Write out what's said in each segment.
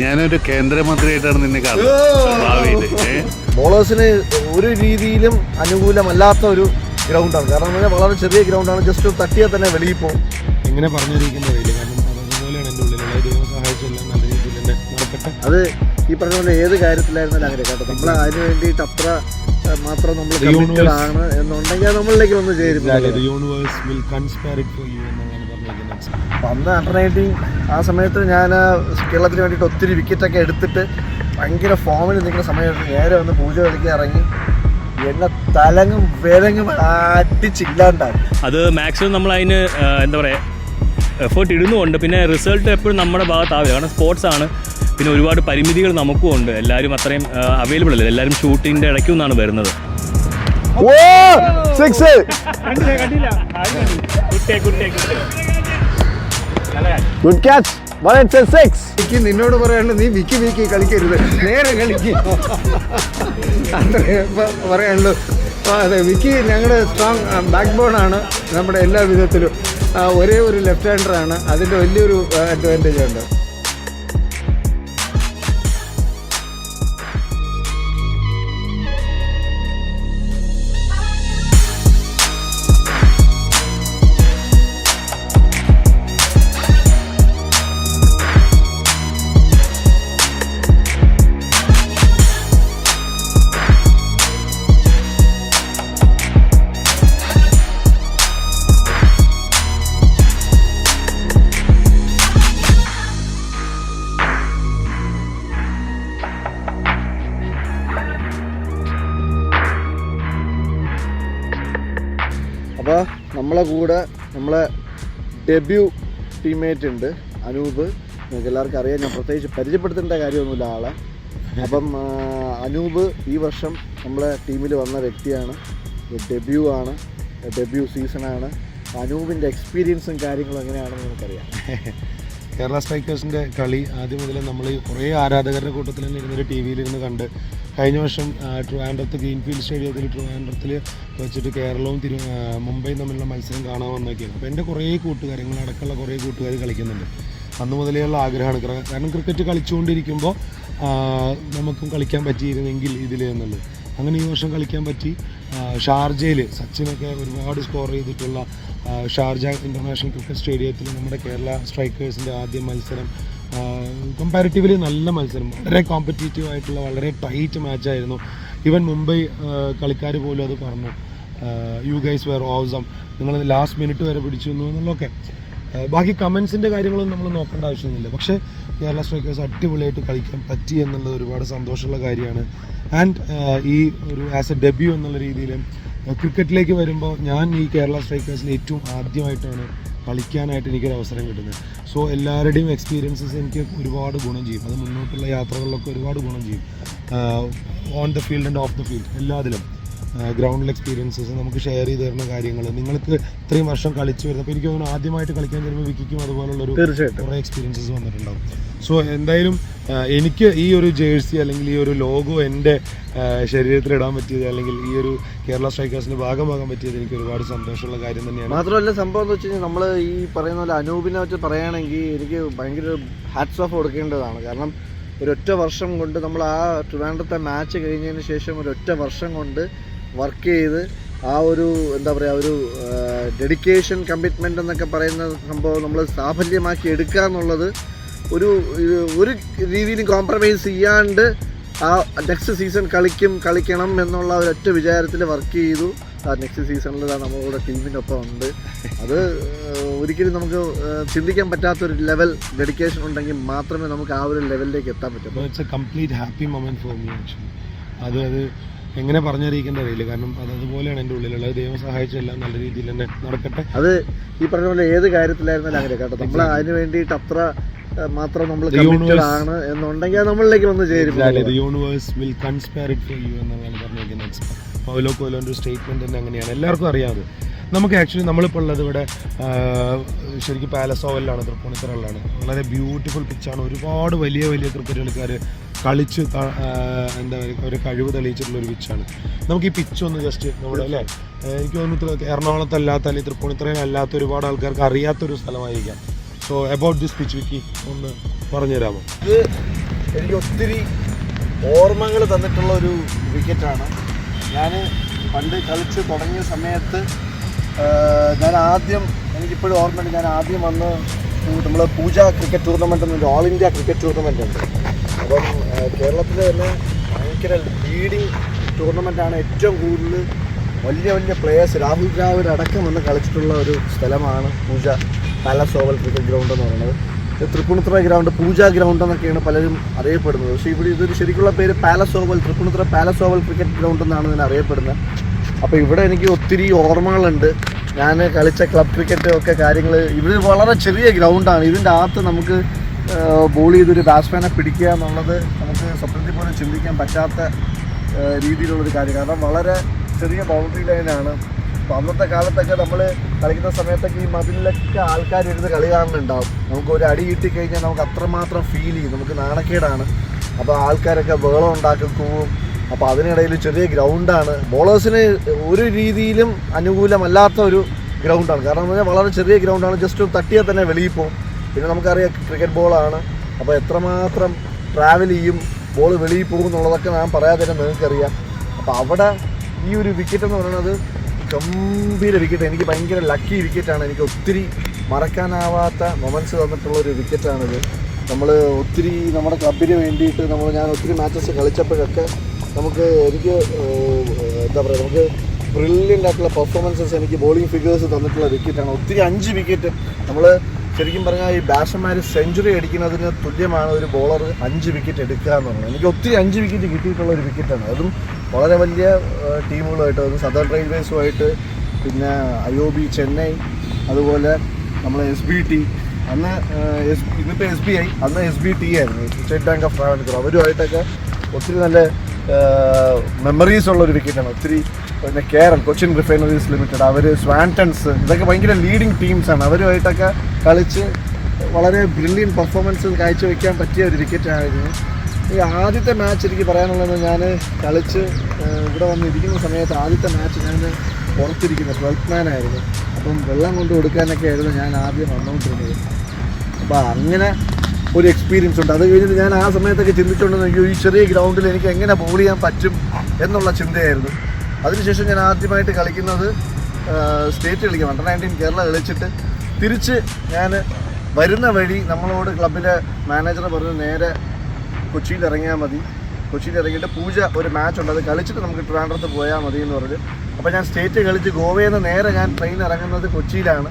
ഞാനൊരു കേന്ദ്രമന്ത്രിയായിട്ടാണ് നിന്നെ കാണുന്നത്? ബോളേഴ്സിന് ഒരു രീതിയിലും അനുകൂലമല്ലാത്ത ഒരു ഗ്രൗണ്ടാണ്. കാരണം പറഞ്ഞാൽ വളരെ ചെറിയ ഗ്രൗണ്ടാണ്. ജസ്റ്റ് തട്ടിയാൽ തന്നെ വെളിയിൽ പോകും. ഇങ്ങനെ പറഞ്ഞിരിക്കുന്ന അറിയില്ല കാരണം അതുപോലെയാണ് എന്റെ ഉള്ളിലുള്ള ദൈവം സഹായിച്ചെല്ലാം നല്ല രീതിയിൽ തന്നെ നടക്കട്ടെ. അത് ഈ പറഞ്ഞ പോലെ ഏത് കാര്യത്തിലായിരുന്നാലും അങ്ങനെ കേട്ടോ. നമ്മൾ അതിന് വേണ്ടിയിട്ട് അത്ര മാത്രം നമ്മൾ ആണ് എന്നുണ്ടെങ്കിൽ നമ്മളിലേക്ക് ഒന്ന് ചേരും. The universe will conspire for you എന്നാണ് അപ്പം അന്ന് അണ്ടർ നയന്റീൻ ആ സമയത്ത് ഞാൻ കേരളത്തിന് വേണ്ടിയിട്ട് ഒത്തിരി വിക്കറ്റൊക്കെ എടുത്തിട്ട് ഭയങ്കര ഫോമിൽ നിൽക്കുന്ന സമയത്ത് നേരെ വന്ന് പൂജ കളിക്കാൻ ഇറങ്ങി. എന്നെ തലങ്ങും വിലങ്ങും അടിച്ചില്ലാണ്ടായി. അത് മാക്സിമം നമ്മൾ അതിന് എന്താ പറയുക എഫേർട്ട് ഇടുന്നുമുണ്ട്. പിന്നെ റിസൾട്ട് എപ്പോഴും നമ്മുടെ ഭാഗത്താവില്ല കാരണം സ്പോർട്സ് ആണ്. പിന്നെ ഒരുപാട് പരിമിതികൾ നമുക്കും ഉണ്ട്. എല്ലാവരും അത്രയും അവൈലബിൾ അല്ല. എല്ലാവരും ഷൂട്ടിന്റെ ഇടയ്ക്കും നിന്നാണ് വരുന്നത്. ഓ സിക്സ് ഗുഡ് ക്യാച്ച് നിന്നോട് പറയാനുള്ള നീ വിക്കി വിക്കി കളിക്കരുത്. നേരെ കളിക്കും. അത്രേ പറയാനുള്ളൂ. അതെ വിക്കി ഞങ്ങളുടെ സ്ട്രോങ് ബാക്ക് ആണ് നമ്മുടെ എല്ലാ വിധത്തിലും. ഒരേ ഒരു ലെഫ്റ്റ് ആണ്. അതിന്റെ വലിയൊരു അഡ്വാന്റേജ് ഉണ്ട്. അപ്പോൾ നമ്മളെ കൂടെ നമ്മളെ ഡെബ്യൂ ടീമേറ്റ് ഉണ്ട് അനൂപ്. നിങ്ങൾക്ക് എല്ലാവർക്കും അറിയാം ഞാൻ പ്രത്യേകിച്ച് പരിചയപ്പെടുത്തേണ്ട കാര്യമൊന്നുമില്ല ആളെ. അപ്പം അനൂപ് ഈ വർഷം നമ്മളെ ടീമിൽ വന്ന വ്യക്തിയാണ്. ഡെബ്യൂ ആണ് ഡെബ്യൂ സീസണാണ് അനൂപിന്റെ എക്സ്പീരിയൻസും കാര്യങ്ങളും എങ്ങനെയാണെന്ന് നമുക്കറിയാം കേരള സ്ട്രൈക്കേഴ്സിന്റെ കളി ആദ്യം മുതലേ നമ്മൾ കുറേ ആരാധകരുടെ കൂട്ടത്തിൽ തന്നെ ഇരുന്നൊരു ടി വിയിലിരുന്ന് കണ്ട് കഴിഞ്ഞ വർഷം ട്രിവാൻഡ്രത്ത് ഗ്രീൻഫീൽഡ് സ്റ്റേഡിയത്തിൽ ട്രിവാൻഡ്രത്തിൽ വെച്ചിട്ട് കേരളവും തിരു മുംബൈ തമ്മിലുള്ള മത്സരം കാണാൻ വന്നൊക്കെയാണ്. അപ്പോൾ എന്റെ കുറേ കൂട്ടുകാർ ഞങ്ങളടക്കമുള്ള കുറേ കൂട്ടുകാർ കളിക്കുന്നുണ്ട്. അന്ന് മുതലേയുള്ള ആഗ്രഹമാണ്. ക്ര- കാരണം ക്രിക്കറ്റ് കളിച്ചുകൊണ്ടിരിക്കുമ്പോൾ നമുക്കും കളിക്കാൻ പറ്റിയിരുന്നെങ്കിൽ ഇതിൽ എന്നുള്ളത്. അങ്ങനെ ഈ വർഷം കളിക്കാൻ പറ്റി. ഷാർജയിൽ സച്ചിനൊക്കെ ഒരുപാട് സ്കോർ ചെയ്തിട്ടുള്ള ഷാർജ ഇന്റർനാഷണൽ ക്രിക്കറ്റ് സ്റ്റേഡിയത്തിൽ നമ്മുടെ കേരള സ്ട്രൈക്കേഴ്സിന്റെ ആദ്യ മത്സരം കമ്പാരിറ്റീവ്ലി നല്ല മത്സരം. വളരെ കോമ്പറ്റീറ്റീവ് ആയിട്ടുള്ള വളരെ ടൈറ്റ് മാച്ചായിരുന്നു ഈവൻ മുംബൈ കളിക്കാർ പോലും അത് പറഞ്ഞു. യു ഗൈസ് വെയർ ഓസം നിങ്ങൾ ലാസ്റ്റ് മിനിറ്റ് വരെ പിടിച്ചു എന്നുള്ളതൊക്കെ. ബാക്കി കമൻസിന്റെ കാര്യങ്ങളൊന്നും നമ്മൾ നോക്കേണ്ട ആവശ്യമൊന്നുമില്ല. പക്ഷേ കേരള സ്ട്രൈക്കേഴ്സ് അടിപൊളിയായിട്ട് കളിക്കാൻ പറ്റി എന്നുള്ളത് ഒരുപാട് സന്തോഷമുള്ള കാര്യമാണ്. ആൻഡ് ഈ ഒരു ആസ് എ ഡെബ്യൂ എന്നുള്ള രീതിയിൽ ക്രിക്കറ്റിലേക്ക് വരുമ്പോൾ ഞാൻ ഈ കേരള സ്ട്രൈക്കേഴ്സിൽ ഏറ്റവും ആദ്യമായിട്ടാണ് കളിക്കാനായിട്ട് എനിക്കൊരു അവസരം കിട്ടുന്നത്. സോ എല്ലാവരുടെയും എക്സ്പീരിയൻസസ് എനിക്ക് ഒരുപാട് ഗുണം ചെയ്യും. അത് മുന്നോട്ടുള്ള യാത്രകളിലൊക്കെ ഒരുപാട് ഗുണം ചെയ്യും. On the field and off the field എല്ലാത്തിലും. ഗ്രൗണ്ടിൽ എക്സ്പീരിയൻസസ് നമുക്ക് ഷെയർ ചെയ്ത് തരുന്ന കാര്യങ്ങൾ. നിങ്ങൾക്ക് ഇത്രയും വർഷം കളിച്ചു വരുന്നത്. അപ്പോൾ എനിക്ക് തോന്നുന്നു ആദ്യമായിട്ട് കളിക്കാൻ വരുമ്പോൾ വിക്കിക്കും അതുപോലുള്ള ഒരു കുറേ എക്സ്പീരിയൻസസ് വന്നിട്ടുണ്ടാവും. സോ എന്തായാലും എനിക്ക് ഈ ഒരു ജേഴ്സി അല്ലെങ്കിൽ ഈ ഒരു ലോഗോ എന്റെ ശരീരത്തിൽ ഇടാൻ പറ്റിയത് അല്ലെങ്കിൽ ഈ ഒരു കേരള സ്ട്രൈക്കേഴ്സിന്റെ ഭാഗമാകാൻ പറ്റിയത് എനിക്ക് ഒരുപാട് സന്തോഷമുള്ള കാര്യം തന്നെയാണ്. മാത്രമല്ല സംഭവം എന്ന് വെച്ച് കഴിഞ്ഞാൽ നമ്മൾ ഈ പറയുന്ന പോലെ അനൂപിനെ വെച്ച് പറയുകയാണെങ്കിൽ എനിക്ക് ഭയങ്കര ഹാറ്റ്സ് ഓഫ് കൊടുക്കേണ്ടതാണ്. കാരണം ഒരൊറ്റ വർഷം കൊണ്ട് നമ്മൾ ആ ട്രിവാൻഡ്രത്തെ മാച്ച് കഴിഞ്ഞതിന് ശേഷം ഒരൊറ്റ വർഷം കൊണ്ട് വർക്ക് ചെയ്ത് ആ ഒരു എന്താ പറയുക ഒരു ഡെഡിക്കേഷൻ കമ്മിറ്റ്മെന്റ് എന്നൊക്കെ പറയുന്ന സംഭവം നമ്മൾ സാഫല്യമാക്കി എടുക്കുക എന്നുള്ളത് ഒരു ഒരു രീതിയിലും കോംപ്രമൈസ് ചെയ്യാണ്ട് ആ നെക്സ്റ്റ് സീസൺ കളിക്കും കളിക്കണം എന്നുള്ള ഒരൊറ്റ വിചാരത്തിൽ വർക്ക് ചെയ്തു. ആ നെക്സ്റ്റ് സീസണിൽ നമ്മളുടെ ടീമിനൊപ്പം ഉണ്ട് അത് ഒരിക്കലും നമുക്ക് ചിന്തിക്കാൻ പറ്റാത്തൊരു ലെവൽ ഡെഡിക്കേഷൻ ഉണ്ടെങ്കിൽ മാത്രമേ നമുക്ക് ആ ഒരു ലെവലിലേക്ക് എത്താൻ പറ്റൂ complete happy moment for me actually അത് അത് എങ്ങനെ പറഞ്ഞറിയിക്കേണ്ട അറിയില്ല. കാരണം അത് അതുപോലെയാണ് എന്റെ ഉള്ളിലുള്ളത് ദൈവം സഹായിച്ചെല്ലാം നല്ല രീതിയിൽ തന്നെ നടക്കട്ടെ. അത് ഈ പറഞ്ഞ പോലെ ഏത് കാര്യത്തിലായിരുന്നാലും അങ്ങനെ കേട്ടോ. നമ്മൾ അതിന് വേണ്ടിയിട്ട് അത്ര മാത്രം നമ്മൾ കമ്മിറ്റഡ് ആണ് എന്നുണ്ടെങ്കിൽ നമ്മളിലേക്ക് വന്ന് ചേരും. The universe will conspire it for you എന്നാണ് പറഞ്ഞിരിക്കുന്നത് പൗലോ കോലോന്റെ സ്റ്റേറ്റ്മെന്റ് തന്നെ അങ്ങനെയാണ്. എല്ലാവർക്കും അറിയാം അത്. നമുക്ക് ആക്ച്വലി നമ്മളിപ്പോൾ ഉള്ളത് ഇവിടെ ശരിക്കും പാലസ് ഓവലിലാണ് തൃപ്പൂണിത്തറയിലാണ്. വളരെ ബ്യൂട്ടിഫുൾ പിച്ചാണ് ഒരുപാട് വലിയ വലിയ ക്രിക്കറ്റ് കളിക്കാർ കളിച്ച് എന്താ ഒരു കഴിവ് തെളിയിച്ചിട്ടുള്ള ഒരു പിച്ചാണ് നമുക്ക് ഈ പിച്ച് ഒന്ന് ജസ്റ്റ് നമ്മുടെ അല്ലേ? എനിക്ക് തോന്നുന്നു എറണാകുളത്ത് എറണാകുളത്തല്ലാത്ത അല്ലെങ്കിൽ തൃപ്പൂണിത്തറയിലല്ലാത്ത ഒരുപാട് ആൾക്കാർക്ക് അറിയാത്തൊരു സ്ഥലമായിരിക്കാം. So about this pitch Vicky ഒന്ന് പറഞ്ഞു തരാമോ ഇത് എനിക്ക് ഒത്തിരി ഓർമ്മകൾ തന്നിട്ടുള്ള ഒരു വിക്കറ്റാണ് ഞാൻ പണ്ട് കളിച്ച് തുടങ്ങിയ സമയത്ത് ഞാൻ ആദ്യം എനിക്കിപ്പോഴും ഓർമ്മയുണ്ട് ഞാൻ ആദ്യം വന്ന് നമ്മൾ പൂജ ക്രിക്കറ്റ് ടൂർണമെന്റ് എന്നൊരു ഓൾ ഇന്ത്യ ക്രിക്കറ്റ് ടൂർണമെന്റ് ഉണ്ട്. അപ്പം കേരളത്തിലെ തന്നെ ഭയങ്കര ലീഡിങ് ടൂർണമെന്റാണ് ഏറ്റവും കൂടുതൽ വലിയ വലിയ പ്ലേയേഴ്സ് രാഹുൽ ദ്രാവിഡ് അടക്കം വന്ന് കളിച്ചിട്ടുള്ള ഒരു സ്ഥലമാണ് Pooja palace oval cricket ground എന്ന് പറയുന്നത്. ഇത് തൃപ്പൂണിത്തുറ ഗ്രൗണ്ട് പൂജ ഗ്രൗണ്ട് എന്നൊക്കെയാണ് പലരും അറിയപ്പെടുന്നത്. പക്ഷേ ഇവിടെ ഇതൊരു ശരിക്കുള്ള പേര് palace oval Tripunithura palace oval cricket ground എന്നാണ് ഇതിനെ അറിയപ്പെടുന്നത്. അപ്പോൾ ഇവിടെ എനിക്ക് ഒത്തിരി ഓർമ്മകളുണ്ട്. ഞാൻ കളിച്ച ക്ലബ് ക്രിക്കറ്റ് ഒക്കെ കാര്യങ്ങൾ ഇവിടെ വളരെ ചെറിയ ഗ്രൗണ്ടാണ് ഇതിന്റെ അകത്ത് നമുക്ക് ബോൾ ചെയ്തൊരു ബാറ്റ്സ്മാനെ പിടിക്കുക എന്നുള്ളത് നമുക്ക് സ്വപ്നത്തിൽ പോലും ചിന്തിക്കാൻ പറ്റാത്ത രീതിയിലുള്ളൊരു കാര്യം. കാരണം വളരെ ചെറിയ ബൗണ്ടറി ലൈനാണ് അപ്പോൾ അന്നത്തെ കാലത്തൊക്കെ നമ്മൾ കളിക്കുന്ന സമയത്തൊക്കെ ഈ മതിലൊക്കെ ആൾക്കാർ ഇരുന്ന് കളി കാണുന്നുണ്ടാവും. നമുക്ക് ഒരു അടി കിട്ടി കഴിഞ്ഞാൽ നമുക്ക് അത്രമാത്രം ഫീൽ ചെയ്യും. നമുക്ക് നാണക്കേടാണ്. അപ്പോൾ ആൾക്കാരൊക്കെ ബഹളം ഉണ്ടാക്കും കൂവും. അപ്പോൾ അതിനിടയിൽ ചെറിയ ഗ്രൗണ്ടാണ് ബോളേഴ്സിന് ഒരു രീതിയിലും അനുകൂലമല്ലാത്ത ഒരു ഗ്രൗണ്ടാണ് കാരണം എന്ന് പറഞ്ഞാൽ വളരെ ചെറിയ ഗ്രൗണ്ടാണ് ജസ്റ്റ് തട്ടിയാൽ തന്നെ വെളിയിൽ പോകും. പിന്നെ നമുക്കറിയാം ക്രിക്കറ്റ് ബോളാണ്. അപ്പോൾ എത്രമാത്രം ട്രാവൽ ചെയ്യും ബോൾ വെളിയിൽ പോകും എന്നുള്ളതൊക്കെ ഞാൻ പറയാതെ തന്നെ നിങ്ങൾക്കറിയാം. അപ്പോൾ അവിടെ ഈ ഒരു വിക്കറ്റ് എന്ന് പറയുന്നത് ഗംഭീര വിക്കറ്റ് എനിക്ക് ഭയങ്കര ലക്കി വിക്കറ്റാണ് എനിക്ക് ഒത്തിരി മറക്കാനാവാത്ത മൊമെന്റ്സ് തന്നിട്ടുള്ള ഒരു വിക്കറ്റാണിത് നമ്മൾ ഒത്തിരി നമ്മുടെ ക്ലബിന് വേണ്ടിയിട്ട് നമ്മൾ ഞാൻ ഒത്തിരി മാച്ചസ് കളിച്ചപ്പോഴൊക്കെ നമുക്ക് എനിക്ക് എന്താ പറയുക നമുക്ക് ബ്രില്യന്റ് ആയിട്ടുള്ള പെർഫോമൻസസ് എനിക്ക് ബോളിംഗ് ഫിഗേഴ്സ് തന്നിട്ടുള്ള വിക്കറ്റാണ് ഒത്തിരി അഞ്ച് വിക്കറ്റ് നമ്മൾ ശരിക്കും പറഞ്ഞാൽ ഈ ബാറ്റ്സ്മാർ സെഞ്ചുറി അടിക്കുന്നതിന് തുല്യമാണ് ഒരു ബോളർ അഞ്ച് വിക്കറ്റ് എടുക്കുക എന്ന് പറയുന്നത് എനിക്ക് ഒത്തിരി അഞ്ച് വിക്കറ്റ് കിട്ടിയിട്ടുള്ള ഒരു വിക്കറ്റാണ് അതും വളരെ വലിയ ടീമുകളുമായിട്ട് അത് സദേൺ റെയിൽവേസുമായിട്ട് പിന്നെ ഐ ഒ ബി ചെന്നൈ അതുപോലെ നമ്മൾ എസ് ബി ടി അന്ന് എസ് ഇന്നിപ്പോൾ എസ് ബി ഐ അന്ന് എസ് ബി ടി ആയിരുന്നു. സ്റ്റേറ്റ് ബാങ്ക് ഓഫ് ട്രാവൻകൂർ അവരുമായിട്ടൊക്കെ ഒത്തിരി നല്ല മെമ്മറീസ് ഉള്ള ഒരു വിക്കറ്റാണ് ഒത്തിരി പിന്നെ കേരൾ കൊച്ചിൻ റിഫൈനറീസ് ലിമിറ്റഡ് അവർ സ്വാന്റൺസ് ഇതൊക്കെ ഭയങ്കര ലീഡിങ് ടീംസാണ് അവരുമായിട്ടൊക്കെ കളിച്ച് വളരെ ബ്രില്യൻ പെർഫോമൻസ് കാഴ്ചവെക്കാൻ പറ്റിയ ഒരു വിക്കറ്റായിരുന്നു ഈ ആദ്യത്തെ മാച്ച് എനിക്ക് പറയാനുള്ളത് ഞാൻ കളിച്ച് ഇവിടെ വന്നിരിക്കുന്ന സമയത്ത് ആദ്യത്തെ മാച്ച് ഞാൻ പുറത്തിരിക്കുന്ന ട്വൽത്ത് മാൻ ആയിരുന്നു. അപ്പം വെള്ളം കൊണ്ട് കൊടുക്കാനൊക്കെ ആയിരുന്നു ഞാൻ ആദ്യം വന്നുകൊണ്ടിരുന്നത് അപ്പോൾ അങ്ങനെ ഒരു എക്സ്പീരിയൻസ് ഉണ്ട്. അത് കഴിഞ്ഞിട്ട് ഞാൻ ആ സമയത്തൊക്കെ ചിന്തിച്ചുകൊണ്ടെന്ന് ഈ ചെറിയ ഗ്രൗണ്ടിൽ എനിക്ക് എങ്ങനെ ബോൾ ചെയ്യാൻ പറ്റും? എന്നുള്ള ചിന്തയായിരുന്നു. അതിനുശേഷം ഞാൻ ആദ്യമായിട്ട് കളിക്കുന്നത് സ്റ്റേറ്റ് കളിക്കാം അണ്ടർ നയന്റീൻ കേരള കളിച്ചിട്ട് തിരിച്ച് ഞാൻ വരുന്ന വഴി നമ്മളോട് ക്ലബിലെ മാനേജർ പറഞ്ഞു നേരെ കൊച്ചിയിൽ ഇറങ്ങിയാൽ മതി. കൊച്ചിയിൽ ഇറങ്ങിയിട്ട് പൂജ ഒരു മാച്ച് ഉണ്ട്. അത് കളിച്ചിട്ട് നമുക്ക് ട്രിവാൻഡ്രത്ത് പോയാൽ മതി എന്ന് പറഞ്ഞു. അപ്പോൾ ഞാൻ സ്റ്റേറ്റ് കളിച്ച് ഗോവയിൽ നിന്ന് നേരെ ഞാൻ ട്രെയിൻ ഇറങ്ങുന്നത് കൊച്ചിയിലാണ്.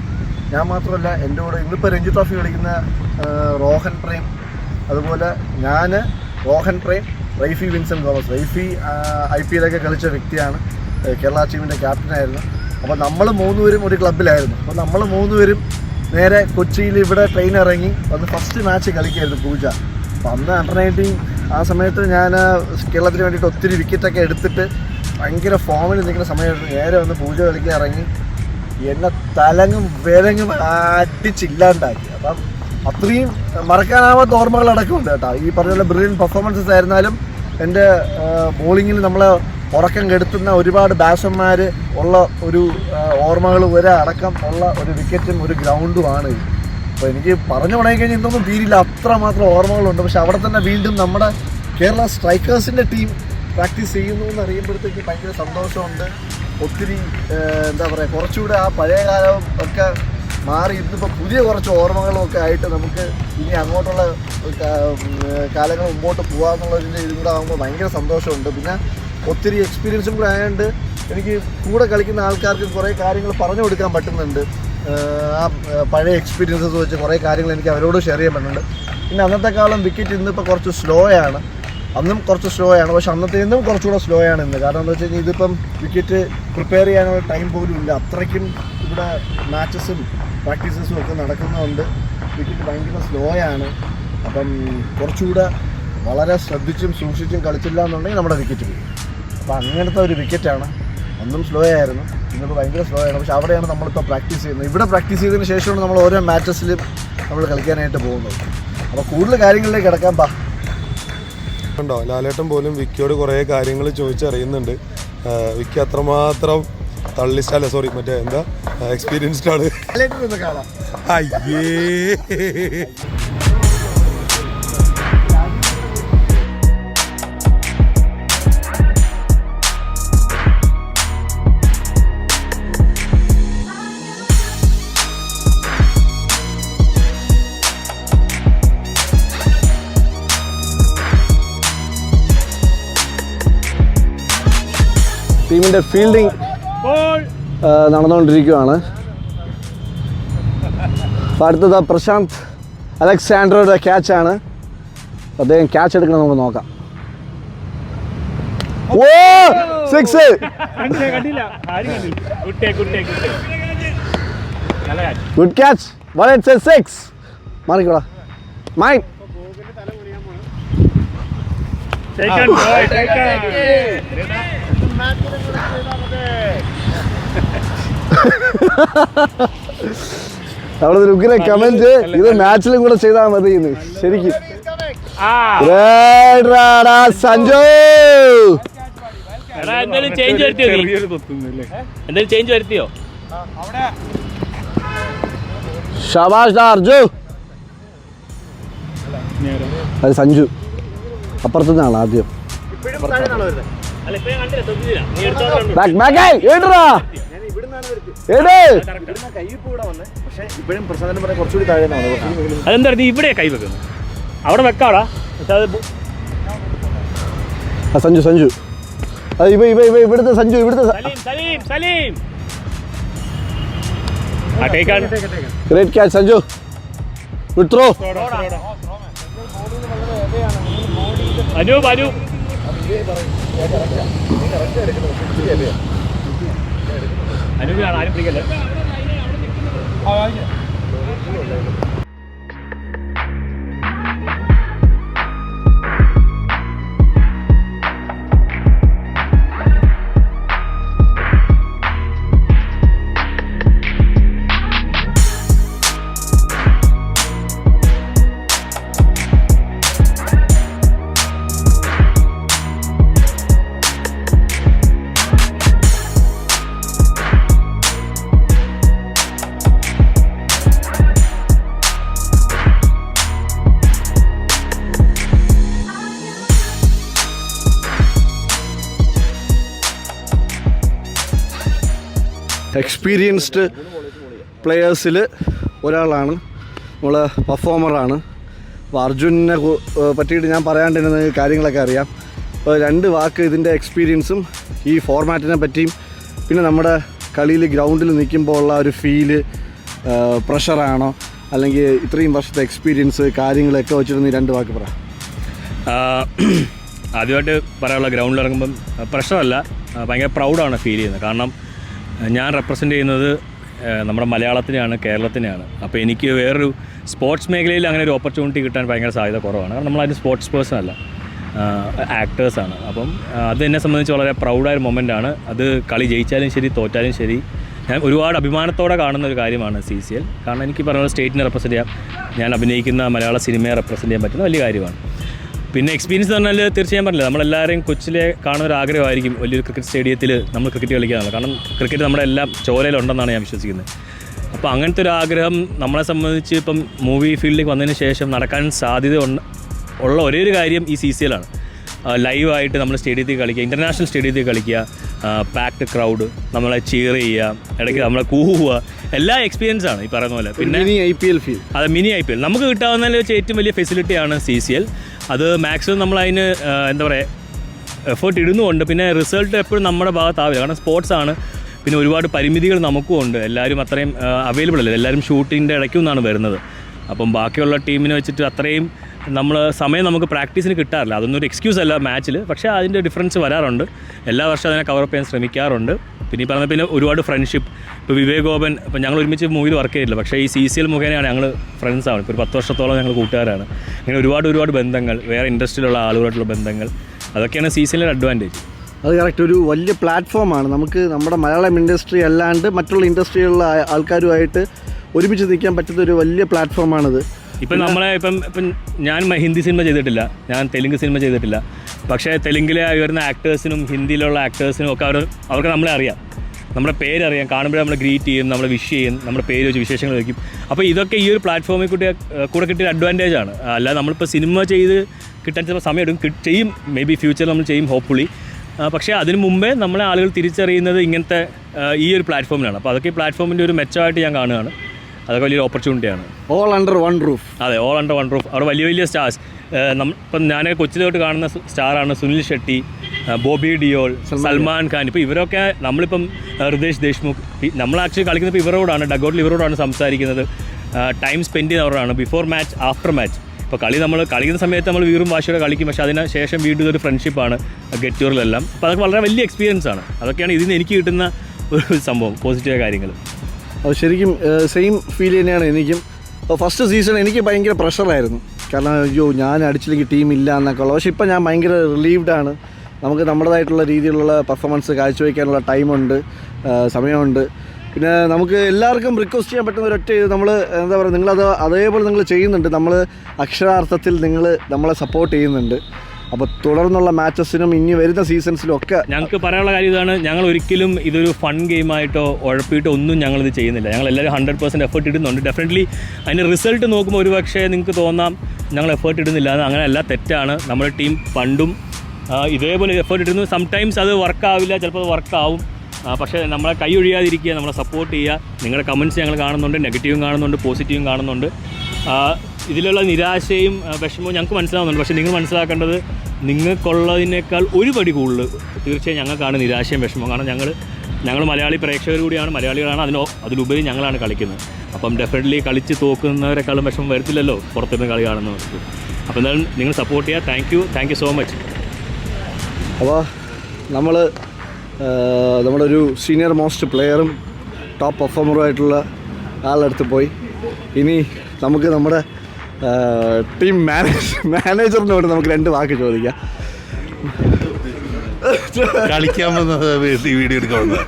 ഞാൻ മാത്രമല്ല എന്റെ കൂടെ ഇന്നിപ്പോൾ രഞ്ജി ട്രോഫി കളിക്കുന്ന റോഹൻ പ്രേം. അതുപോലെ ഞാൻ റോഹൻ പ്രേം റൈഫി വിൻസൻ തോമസ്. റൈഫി ഐ പി എല്ലൊക്കെ കളിച്ച വ്യക്തിയാണ്. കേരള ടീമിന്റെ ക്യാപ്റ്റനായിരുന്നു അപ്പോൾ നമ്മൾ മൂന്നുപേരും ഒരു ക്ലബിലായിരുന്നു അപ്പോൾ നമ്മൾ മൂന്നുപേരും നേരെ കൊച്ചിയിൽ ഇവിടെ ട്രെയിൻ ഇറങ്ങി വന്ന് ഫസ്റ്റ് മാച്ച് കളിക്കായിരുന്നു പൂജ. അപ്പോൾ അന്ന് അണ്ടർ നയന്റീൻ ആ സമയത്ത് ഞാൻ കേരളത്തിന് വേണ്ടിയിട്ട് ഒത്തിരി വിക്കറ്റൊക്കെ എടുത്തിട്ട് ഭയങ്കര ഫോമിൽ നിൽക്കുന്ന സമയമായിരുന്നു നേരെ വന്ന് പൂജ കളിക്കാൻ ഇറങ്ങി. എന്നെ തലങ്ങും വിലങ്ങും അടിച്ചില്ലാണ്ടാക്കി. അപ്പം അത്രയും മറക്കാനാവാത്ത ഓർമ്മകൾ അടക്കമുണ്ട് കേട്ടോ. ഈ പറഞ്ഞ പോലെ ബ്രില്യൻ പെർഫോമൻസസ് ആയിരുന്നാലും എന്റെ ബോളിങ്ങിൽ നമ്മൾ ഉറക്കം കെടുത്തുന്ന ഒരുപാട് ബാറ്റ്സ്മാർ ഉള്ള ഒരു ഓർമ്മകൾ വരെ അടക്കം ഉള്ള ഒരു വിക്കറ്റും ഒരു ഗ്രൗണ്ടുമാണ് അപ്പോൾ എനിക്ക് പറഞ്ഞു തുടങ്ങി കഴിഞ്ഞാൽ ഇതൊന്നും തീരില്ല അത്രമാത്രം ഓർമ്മകളുണ്ട്. പക്ഷെ അവിടെ തന്നെ വീണ്ടും നമ്മുടെ കേരള സ്ട്രൈക്കേഴ്സിന്റെ ടീം പ്രാക്ടീസ് ചെയ്യുന്നു എന്ന് അറിയുമ്പോഴത്തേക്ക് ഭയങ്കര സന്തോഷമുണ്ട്. ഒത്തിരി എന്താ പറയുക കുറച്ചുകൂടെ ആ പഴയ കാലം ഒക്കെ മാറി ഇന്നിപ്പോൾ പുതിയ കുറച്ച് ഓർമ്മകളും ആയിട്ട് നമുക്ക് ഇനി അങ്ങോട്ടുള്ള കാലങ്ങൾ മുമ്പോട്ട് പോകാമെന്നുള്ളതിന്റെ ഇതും കൂടെ ആകുമ്പോൾ ഭയങ്കര സന്തോഷമുണ്ട്. പിന്നെ ഒത്തിരി എക്സ്പീരിയൻസും കൂടെ ആയതുകൊണ്ട് എനിക്ക് കൂടെ കളിക്കുന്ന ആൾക്കാർക്ക് കുറേ കാര്യങ്ങൾ പറഞ്ഞു കൊടുക്കാൻ പറ്റുന്നുണ്ട്. ആ പഴയ എക്സ്പീരിയൻസസ് വെച്ച് കുറേ കാര്യങ്ങൾ എനിക്ക് അവരോട് ഷെയർ ചെയ്യാൻ പറ്റുന്നുണ്ട്. പിന്നെ അന്നത്തെ കാലം വിക്കറ്റ് ഇന്നിപ്പോൾ കുറച്ച് സ്ലോ ആണ്. അന്നും കുറച്ച് സ്ലോ ആണ്. പക്ഷെ അന്നത്തെ ഇന്നും കുറച്ചുകൂടെ സ്ലോ ആണ് ഇന്ന്. കാരണം എന്താ വെച്ച് കഴിഞ്ഞാൽ ഇതിപ്പം വിക്കറ്റ് പ്രിപ്പയർ ചെയ്യാനുള്ള ടൈം പോലും ഇല്ല. അത്രയ്ക്കും ഇവിടെ മാച്ചസും പ്രാക്ടീസസും ഒക്കെ നടക്കുന്നതുകൊണ്ട് വിക്കറ്റ് ഭയങ്കര സ്ലോ ആണ്. അപ്പം കുറച്ചുകൂടെ വളരെ ശ്രദ്ധിച്ചും സൂക്ഷിച്ചും കളിച്ചില്ല എന്നുണ്ടെങ്കിൽ നമ്മുടെ വിക്കറ്റ് പോയി അപ്പോൾ അങ്ങനത്തെ ഒരു വിക്കറ്റാണ് ഒന്നും സ്ലോ ആയിരുന്നു. ഇന്നിപ്പോൾ ഭയങ്കര സ്ലോ ആണ്. പക്ഷെ അവിടെയാണ് നമ്മളിപ്പോൾ പ്രാക്ടീസ് ചെയ്യുന്നത്. ഇവിടെ പ്രാക്ടീസ് ചെയ്തതിന് ശേഷമാണ് നമ്മൾ ഓരോ മാച്ചസിലും നമ്മൾ കളിക്കാനായിട്ട് പോകുന്നത്. അപ്പോൾ കൂടുതൽ കാര്യങ്ങളിലേക്ക് കിടക്കാൻ പാ ഉണ്ടോ? ലാലേട്ടൻ പോലും വിക്കിയോട് കുറേ കാര്യങ്ങൾ ചോദിച്ചറിയുന്നുണ്ട്. വിക്കി അത്രമാത്രം തള്ളിസ്റ്റല്ല സോറി മറ്റേ എന്താ? എക്സ്പീരിയൻസ്ഡ് ആണ്. അയ്യേ. ടീമിന്റെ ഫീൽഡിങ് നടന്നുകൊണ്ടിരിക്കുകയാണ്. അടുത്തത് പ്രശാന്ത് അലക്സാൻഡ്രോയുടെ ക്യാച്ചാണ് അദ്ദേഹം ക്യാച്ച് എടുക്കണം നമുക്ക് നോക്കാം. ഓ six good catch one it's a six മാറിക്കോടാ. Mine അവിടെ ഒരു ഉഗ്ര കമന്റ് ഇത് മാച്ചിലും കൂടെ ചെയ്താൽ മതി എന്ന് ശരിക്കും. സഞ്ജു ചേഞ്ച് വരുത്തിയോ ഷാബാഷ് അർജു. അത് സഞ്ജു. അപ്പുറത്തുനിന്നാണ് ആദ്യം. അല്ല ഇപ്പൊ ഞാൻ നീ എടുത്തോണ്ട് ബാക്ക് ബാക്ക് ഏടാ ഏട് അതെന്താ നീ ഇവിടെ കൈ വെക്കുന്നത്? അവിടെ വെക്കാടാ സഞ്ജു സഞ്ജു. അത് ഇവ ഇവ ഇവ ഇവിടുത്തെ സഞ്ജു ഇവിടുത്തെ സലീം സലീം ഗ്രേറ്റ് ക്യാച്ച് സഞ്ജു. വിട്രോ. അനൂപ് അനൂപ്. അനൂപിനാണ് ആരും പിടിക്കല്ലേ? എക്സ്പീരിയൻസ്ഡ് പ്ലെയേഴ്സിൽ ഒരാളാണ്. നമ്മൾ പെർഫോമറാണ് അപ്പോൾ അർജുനെ പറ്റിയിട്ട് ഞാൻ പറയാണ്ടിരുന്ന കാര്യങ്ങളൊക്കെ അറിയാം. അപ്പോൾ രണ്ട് വാക്ക് ഇതിന്റെ എക്സ്പീരിയൻസും ഈ ഫോർമാറ്റിനെ പറ്റിയും പിന്നെ നമ്മുടെ കളിയിൽ ഗ്രൗണ്ടിൽ നിൽക്കുമ്പോൾ ഉള്ള ഒരു ഫീൽ പ്രഷറാണോ അല്ലെങ്കിൽ ഇത്രയും വർഷത്തെ എക്സ്പീരിയൻസ് കാര്യങ്ങളൊക്കെ വെച്ചിട്ട് നീ രണ്ട് വാക്ക് പറ. ആദ്യമായിട്ട് പറയാനുള്ള ഗ്രൗണ്ടിൽ ഇറങ്ങുമ്പം പ്രഷറല്ല ഭയങ്കര പ്രൗഡാണ് ഫീൽ ചെയ്യുന്നത്. കാരണം ഞാൻ റെപ്രസെന്റ് ചെയ്യുന്നത് നമ്മുടെ മലയാളത്തിനെയാണ് കേരളത്തിനെയാണ്. അപ്പോൾ എനിക്ക് വേറൊരു സ്പോർട്സ് മേഖലയിൽ അങ്ങനെ ഒരു ഓപ്പർച്യൂണിറ്റി കിട്ടാൻ ഭയങ്കര സാധ്യത കുറവാണ്. കാരണം നമ്മളതിന് സ്പോർട്സ് പേഴ്സൺ അല്ല. ആക്ടേഴ്സാണ് അപ്പം അത് എന്നെ സംബന്ധിച്ച് വളരെ പ്രൗഡായ ഒരു മൊമെന്റ് ആണ്. അത് കളി ജയിച്ചാലും ശരി തോറ്റാലും ശരി. ഞാൻ ഒരുപാട് അഭിമാനത്തോടെ കാണുന്ന ഒരു കാര്യമാണ് സി സി എൽ കാരണം എനിക്ക് പറഞ്ഞ സ്റ്റേറ്റിനെ റെപ്രസെന്റ് ചെയ്യാം. ഞാൻ അഭിനയിക്കുന്ന മലയാള സിനിമയെ റെപ്രസെന്റ് ചെയ്യാൻ പറ്റുന്ന വലിയ കാര്യമാണ്. പിന്നെ എക്സ്പീരിയൻസ് എന്ന് പറഞ്ഞാൽ തീർച്ചയായും പറഞ്ഞില്ല നമ്മളെല്ലാവരെയും കൊച്ചിലെ കാണുന്ന ഒരു ആഗ്രഹമായിരിക്കും വലിയൊരു ക്രിക്കറ്റ് സ്റ്റേഡിയത്തിൽ നമ്മൾ ക്രിക്കറ്റ് കളിക്കാനുള്ളത് കാരണം ക്രിക്കറ്റ് നമ്മുടെ എല്ലാം ചോരയിലുണ്ടെന്നാണ് ഞാൻ വിശ്വസിക്കുന്നത്. അപ്പോൾ അങ്ങനത്തെ ഒരു ആഗ്രഹം നമ്മളെ സംബന്ധിച്ച് ഇപ്പം മൂവി ഫീൽഡിലേക്ക് വന്നതിന് ശേഷം നടക്കാൻ സാധ്യത ഉള്ള ഒരേ ഒരു കാര്യം ഈ സി സി എല്ലാണ് ലൈവായിട്ട് നമ്മൾ സ്റ്റേഡിയത്തിൽ കളിക്കുക ഇന്റർനാഷണൽ സ്റ്റേഡിയത്തിൽ കളിക്കുക പാക്ഡ് ക്രൗഡ് നമ്മളെ ചിയർ ചെയ്യുക ഇടയ്ക്ക് നമ്മളെ കൂവുക എല്ലാ എക്സ്പീരിയൻസ് ആണ് ഈ പറയുന്ന പോലെ. പിന്നെ ഐ പി എൽ ഫീൽ അതെ മിനി ഐ പി എൽ നമുക്ക് കിട്ടാവുന്നതിൽ വെച്ച് ഏറ്റവും വലിയ ഫെസിലിറ്റിയാണ് സി സി എൽ അത് മാക്സിമം നമ്മൾ അതിന് എന്താ പറയുക എഫേർട്ട് ഇടുന്നുമുണ്ട്. പിന്നെ റിസൾട്ട് എപ്പോഴും നമ്മുടെ ഭാഗത്താവില്ല. കാരണം സ്പോർട്സ് ആണ്. പിന്നെ ഒരുപാട് പരിമിതികൾ നമുക്കും ഉണ്ട്. എല്ലാവരും അത്രയും അവൈലബിൾ അല്ല? എല്ലാവരും ഷൂട്ടിന്റെ ഇടയ്ക്കും വരുന്നത്. അപ്പം ബാക്കിയുള്ള ടീമിനെ വെച്ചിട്ട് അത്രയും നമ്മൾ സമയം നമുക്ക് പ്രാക്ടീസിന് കിട്ടാറില്ല. അതൊന്നും ഒരു എക്സ്ക്യൂസ് അല്ല മാച്ചിൽ പക്ഷേ അതിന്റെ ഡിഫറൻസ് വരാറുണ്ട്. എല്ലാ വർഷവും അതിനെ കവറപ്പ് ചെയ്യാൻ ശ്രമിക്കാറുണ്ട്. പിന്നെ ഈ പറഞ്ഞ പിന്നെ ഒരുപാട് ഫ്രണ്ട്ഷിപ്പ് ഇപ്പോൾ വിവേക് ഗോപൻ ഇപ്പോൾ ഞങ്ങൾ ഒരുമിച്ച് മൂവിയിൽ വർക്ക് ചെയ്തില്ല പക്ഷേ ഈ സി സി എൽ മുഖേനയാണ് ഞങ്ങൾ ഫ്രണ്ട്സ് ആണ്. ഇപ്പോൾ ഒരു പത്ത് വർഷത്തോളം ഞങ്ങൾ കൂട്ടുകാരാണ്. അങ്ങനെ ഒരുപാട് ഒരുപാട് ബന്ധങ്ങൾ വേറെ ഇൻഡസ്ട്രിയിലുള്ള ആളുകളായിട്ടുള്ള ബന്ധങ്ങൾ. അതൊക്കെയാണ് സി സി എല്ലിന്റെ അഡ്വാന്റേജ് അത് കറക്റ്റ് ഒരു വലിയ പ്ലാറ്റ്ഫോമാണ് നമുക്ക് നമ്മുടെ മലയാളം ഇൻഡസ്ട്രി അല്ലാണ്ട് മറ്റുള്ള ഇൻഡസ്ട്രിയിലുള്ള ആൾക്കാരുമായിട്ട് ഒരുമിച്ച് നിൽക്കാൻ പറ്റുന്ന ഒരു വലിയ പ്ലാറ്റ്ഫോമാണിത് ഇപ്പം നമ്മളെ ഇപ്പം ഇപ്പം ഞാൻ ഹിന്ദി സിനിമ ചെയ്തിട്ടില്ല. ഞാൻ തെലുങ്ക് സിനിമ ചെയ്തിട്ടില്ല. പക്ഷേ തെലുങ്കിലെ വരുന്ന ആക്ടേഴ്സിനും ഹിന്ദിയിലുള്ള ആക്ടേഴ്സിനും ഒക്കെ അവർ അവർക്ക് നമ്മളെ അറിയാം. നമ്മുടെ പേരറിയാം. കാണുമ്പോൾ നമ്മൾ ഗ്രീറ്റ് ചെയ്യും നമ്മളെ വിഷ് ചെയ്യും നമ്മുടെ പേര് വെച്ച് വിശേഷങ്ങൾ വയ്ക്കും. അപ്പോൾ ഇതൊക്കെ ഈ ഒരു പ്ലാറ്റ്ഫോമിൽ കൂടി കൂടെ കിട്ടിയൊരു അഡ്വാന്റേജ് ആണ്. അല്ലാതെ നമ്മളിപ്പോൾ സിനിമ ചെയ്ത് കിട്ടാൻ ചിലപ്പോൾ സമയം എടുക്കും ചെയ്യും. മേ ബി ഫ്യൂച്ചറിൽ നമ്മൾ ചെയ്യും ഹോപ്പ്ഫുള്ളി പക്ഷേ അതിന് മുമ്പേ നമ്മളെ ആളുകൾ തിരിച്ചറിയുന്നത് ഇങ്ങനത്തെ ഈ ഒരു പ്ലാറ്റ്ഫോമിലാണ് അപ്പോൾ അതൊക്കെ ഈ പ്ലാറ്റ്ഫോമിന്റെ ഒരു മെച്ചമായിട്ട് ഞാൻ കാണുകയാണ്. അതൊക്കെ വലിയൊരു ഓപ്പർച്യൂണിറ്റിയാണ് ഓൾ അണ്ടർ വൺ റൂഫ് അതെ ഓൾ അണ്ടർ വൺ റൂഫ് അവിടെ വലിയ വലിയ സ്റ്റാർസ് ഇപ്പം ഞാൻ കൊച്ചിലോട്ട് കാണുന്ന സ്റ്റാറാണ് സുനിൽ ഷെട്ടി ബോബി ഡിയോൾ സൽമാൻ ഖാൻ. ഇപ്പോൾ ഇവരൊക്കെ നമ്മളിപ്പം ഹൃദേശ് ദേശ്മുഖ്. നമ്മൾ ആക്ച്വലി കളിക്കുന്നത് ഇപ്പോൾ ഇവരോടാണ് ഡഗൗട്ടിൽ ഇവരോടാണ് സംസാരിക്കുന്നത്. ടൈം സ്പെൻഡ് ചെയ്യുന്നവരാണ് ബിഫോർ മാച്ച് ആഫ്റ്റർ മാച്ച് ഇപ്പോൾ കളി നമ്മൾ കളിക്കുന്ന സമയത്ത് നമ്മൾ വീറും വാശിയോടെ കളിക്കും. പക്ഷേ അതിന് ശേഷം വീണ്ടും ഇതൊരു ഫ്രണ്ട്ഷിപ്പാണ് ഗെറ്റ് ടൂറിലെല്ലാം അപ്പോൾ അതൊക്കെ വളരെ വലിയ എക്സ്പീരിയൻസ് ആണ്. അതൊക്കെയാണ് ഇതിന് എനിക്ക് കിട്ടുന്ന ഒരു സംഭവം പോസിറ്റീവ് കാര്യങ്ങൾ. അത് ശരിക്കും സെയിം ഫീൽ തന്നെയാണ് എനിക്കും. ഫസ്റ്റ് സീസൺ എനിക്ക് ഭയങ്കര പ്രഷറായിരുന്നു കാരണം അയ്യോ ഞാൻ അടിച്ചില്ലെങ്കിൽ ടീം ഇല്ല എന്നൊക്കെ ഉള്ളത് പക്ഷേ ഇപ്പം ഞാൻ ഭയങ്കര റിലീവ്ഡാണ് നമുക്ക് നമ്മുടേതായിട്ടുള്ള രീതിയിലുള്ള പെർഫോമൻസ് കാഴ്ചവെക്കാനുള്ള ടൈമുണ്ട് സമയമുണ്ട്. പിന്നെ നമുക്ക് എല്ലാവർക്കും റിക്വസ്റ്റ് ചെയ്യാൻ പറ്റുന്ന ഒരൊറ്റ ഇത് നമ്മൾ എന്താ പറയുക നിങ്ങളത് അതേപോലെ നിങ്ങൾ ചെയ്യുന്നുണ്ട്. നമ്മൾ അക്ഷരാർത്ഥത്തിൽ നിങ്ങൾ നമ്മളെ സപ്പോർട്ട് ചെയ്യുന്നുണ്ട്. അപ്പോൾ തുടർന്നുള്ള മാച്ചസിനും ഇനി വരുന്ന സീസൺസിലും ഒക്കെ ഞങ്ങൾക്ക് പറയാനുള്ള കാര്യം ഇതാണ്. ഞങ്ങൾ ഒരിക്കലും ഇതൊരു ഫൺ ഗെയിമായിട്ടോ ഉഴപ്പിയിട്ടോ ഒന്നും ഞങ്ങൾ ഇത് ചെയ്യുന്നില്ല. ഞങ്ങൾ എല്ലാവരും ഹൺഡ്രഡ് പെർസെന്റ് എഫേർട്ട് ഇടുന്നുണ്ട്. ഡെഫിനറ്റ്ലി അതിന്റെ റിസൾട്ട് നോക്കുമ്പോൾ ഒരുപക്ഷേ നിങ്ങൾക്ക് തോന്നാം ഞങ്ങൾ എഫേർട്ട് ഇടുന്നില്ല. എന്ന് അങ്ങനെയല്ല തെറ്റാണ്. നമ്മുടെ ടീം പണ്ടും ഇതേപോലെ എഫേർട്ട് ഇടുന്നു. സംടൈംസ് അത് വർക്ക് ആവില്ല ചിലപ്പോൾ അത് വർക്ക് ആവും. പക്ഷേ നമ്മളെ കൈ ഒഴിയാതിരിക്കുക നമ്മളെ സപ്പോർട്ട് ചെയ്യുക. നിങ്ങളുടെ കമന്റ്സ് ഞങ്ങൾ കാണുന്നുണ്ട് നെഗറ്റീവും കാണുന്നുണ്ട് പോസിറ്റീവും കാണുന്നുണ്ട്. ഇതിലുള്ള നിരാശയും വിഷമവും ഞങ്ങൾക്ക് മനസ്സിലാവുന്നുണ്ട്. പക്ഷേ നിങ്ങൾ മനസ്സിലാക്കേണ്ടത് നിങ്ങൾക്കുള്ളതിനേക്കാൾ ഒരു പടി കൂടുതൽ തീർച്ചയായും ഞങ്ങൾക്കാണ് നിരാശയും വിഷമവും. കാരണം ഞങ്ങൾ ഞങ്ങൾ മലയാളി പ്രേക്ഷകർ കൂടിയാണ് മലയാളികളാണ്. അതിനോ അതിലുപരി ഞങ്ങളാണ് കളിക്കുന്നത്. അപ്പം ഡെഫിനറ്റ്ലി കളിച്ച് തോക്കുന്നവരെക്കാളും വിഷമം വരത്തില്ലല്ലോ പുറത്തുനിന്ന് കളി കാണുന്നവർക്ക്. അപ്പോൾ എന്തായാലും നിങ്ങൾ സപ്പോർട്ട് ചെയ്യുക. Thank you thank you so much അപ്പോൾ നമ്മൾ നമ്മുടെ ഒരു സീനിയർ മോസ്റ്റ് പ്ലെയറും ടോപ്പ് പെർഫോമറുമായിട്ടുള്ള ആളെടുത്ത് പോയി. ഇനി നമുക്ക് നമ്മുടെ ടീം മാനേജ് മാനേജറിനോട് നമുക്ക് രണ്ട് വാക്ക് ചോദിക്കാം. കളിക്കാൻ വന്നത് വീഡിയോ എടുക്കാൻ വന്നത്.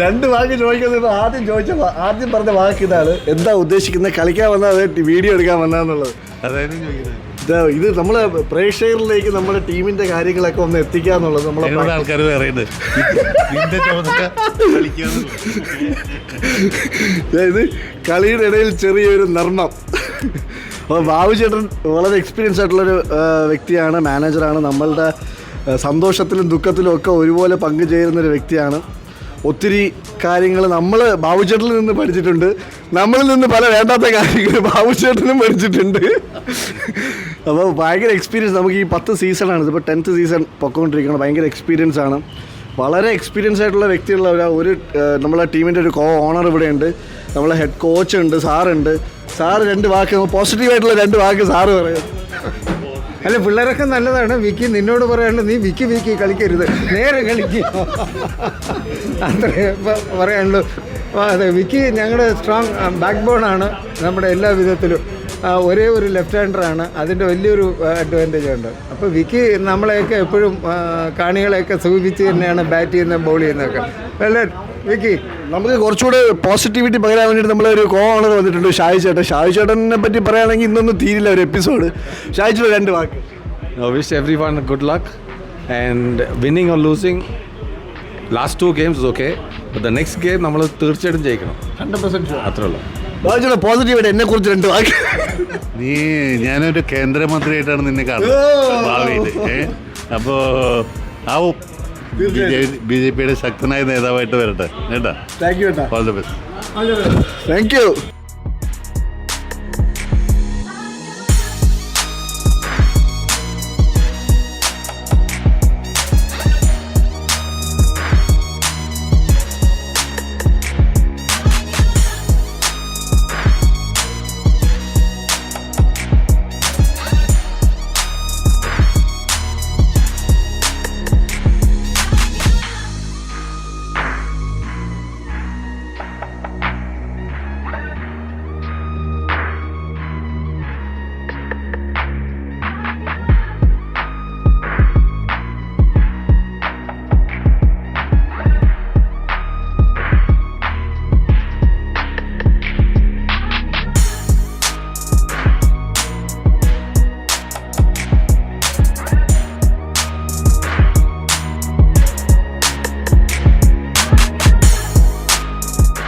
രണ്ട് വാക്ക് ചോദിക്കുന്നത് ആദ്യം ചോദിച്ച ആദ്യം പറഞ്ഞ വാക്ക് ഇതാണ്. എന്താ ഉദ്ദേശിക്കുന്നത്? കളിക്കാൻ വന്നാൽ വീഡിയോ എടുക്കാൻ വന്നതെന്നുള്ളത്. അതായത് ഇത് നമ്മളെ നമ്മൾ പ്രേക്ഷകരിലേക്ക് നമ്മുടെ ടീമിന്റെ കാര്യങ്ങളൊക്കെ ഒന്ന് എത്തിക്കുക എന്നുള്ളത് നമ്മളെ ആൾക്കാർ പറയുന്നത്. അതായത് കളിയുടെ ഇടയിൽ ചെറിയൊരു നർമ്മം. അപ്പോൾ ബാബു ചേട്ടൻ വളരെ എക്സ്പീരിയൻസ് ആയിട്ടുള്ളൊരു വ്യക്തിയാണ് മാനേജറാണ് നമ്മളുടെ സന്തോഷത്തിലും ദുഃഖത്തിലും ഒക്കെ ഒരുപോലെ പങ്കുചേരുന്ന ഒരു വ്യക്തിയാണ്. ഒത്തിരി കാര്യങ്ങൾ നമ്മൾ ബാബു ചേട്ടനിൽ നിന്ന് പഠിച്ചിട്ടുണ്ട്. നമ്മളിൽ നിന്ന് പല വേണ്ടാത്ത കാര്യങ്ങൾ ബാബുചേട്ടനും പഠിച്ചിട്ടുണ്ട്. അപ്പോൾ ഭയങ്കര എക്സ്പീരിയൻസ് നമുക്ക് ഈ പത്ത് സീസണാണ് ഇതിപ്പോൾ ടെൻത്ത് സീസൺ പൊക്കോണ്ടിരിക്കണം ഭയങ്കര എക്സ്പീരിയൻസ് ആണ്. വളരെ എക്സ്പീരിയൻസ് ആയിട്ടുള്ള വ്യക്തിയുള്ള ഒരു നമ്മളെ ടീമിന്റെ ഒരു കോ ഓണർ ഇവിടെയുണ്ട്. നമ്മളെ ഹെഡ് കോച്ച് ഉണ്ട് സാറുണ്ട് സാറ് രണ്ട് വാക്ക് പോസിറ്റീവായിട്ടുള്ള രണ്ട് വാക്ക് സാറ് പറയും. അല്ല പിള്ളേരൊക്കെ നല്ലതാണ്. വിക്കി നിന്നോട് പറയാനുള്ളത് നീ വിക്കി വിക്കി കളിക്കരുത്. നേരെ കളിക്കുക അത്രേ പറയാനുള്ളൂ. അതെ വിക്കി ഞങ്ങളുടെ സ്ട്രോങ് ബാക്ക് ആണ് നമ്മുടെ എല്ലാ വിധത്തിലും. ഒരേ ഒരു ലെഫ്റ്റ് ഹാൻഡറാണ് അതിന്റെ വലിയൊരു അഡ്വാന്റേജ് ഉണ്ട്. അപ്പോൾ വിക്കി നമ്മളെയൊക്കെ എപ്പോഴും കാണികളെയൊക്കെ സൂചിപ്പിച്ച് തന്നെയാണ് ബാറ്റ് ചെയ്യുന്ന ബോൾ ചെയ്യുന്നതൊക്കെ. അല്ലേ വിക്കി. നമുക്ക് കുറച്ചുകൂടെ പോസിറ്റിവിറ്റി പകരാൻ വേണ്ടിയിട്ട് നമ്മളൊരു കോ ഓണർ വന്നിട്ടുണ്ട്. ഷായി ചേട്ടൻ. ഷായി ചേട്ടനെ പറ്റി പറയുകയാണെങ്കിൽ ഇന്നൊന്നും തീരില്ല ഒരു എപ്പിസോഡ് ഷായി ചേട്ടൻ രണ്ട് വാക്ക്. Wish wish one good luck and winning or losing last two games okay okay but the next game നമ്മൾ തീർച്ചയായിട്ടും ജയിക്കണം. ഹൺഡ്രഡ് പെർസെന്റ് അത്രേ ഉള്ളൂ. പോസിറ്റീവായിട്ട് എന്നെ കുറിച്ച് രണ്ട് വാക്ക്. നീ ഞാനൊരു കേന്ദ്രമന്ത്രിയായിട്ടാണ് നിന്നെ കാണുന്നത്. ഭാവിയിൽ. ഏ? അപ്പോ ആവും ബി ജെ പിയുടെ ശക്തനായ നേതാവായിട്ട് വരട്ടെ. കേട്ടാ? Thank you all the best thank you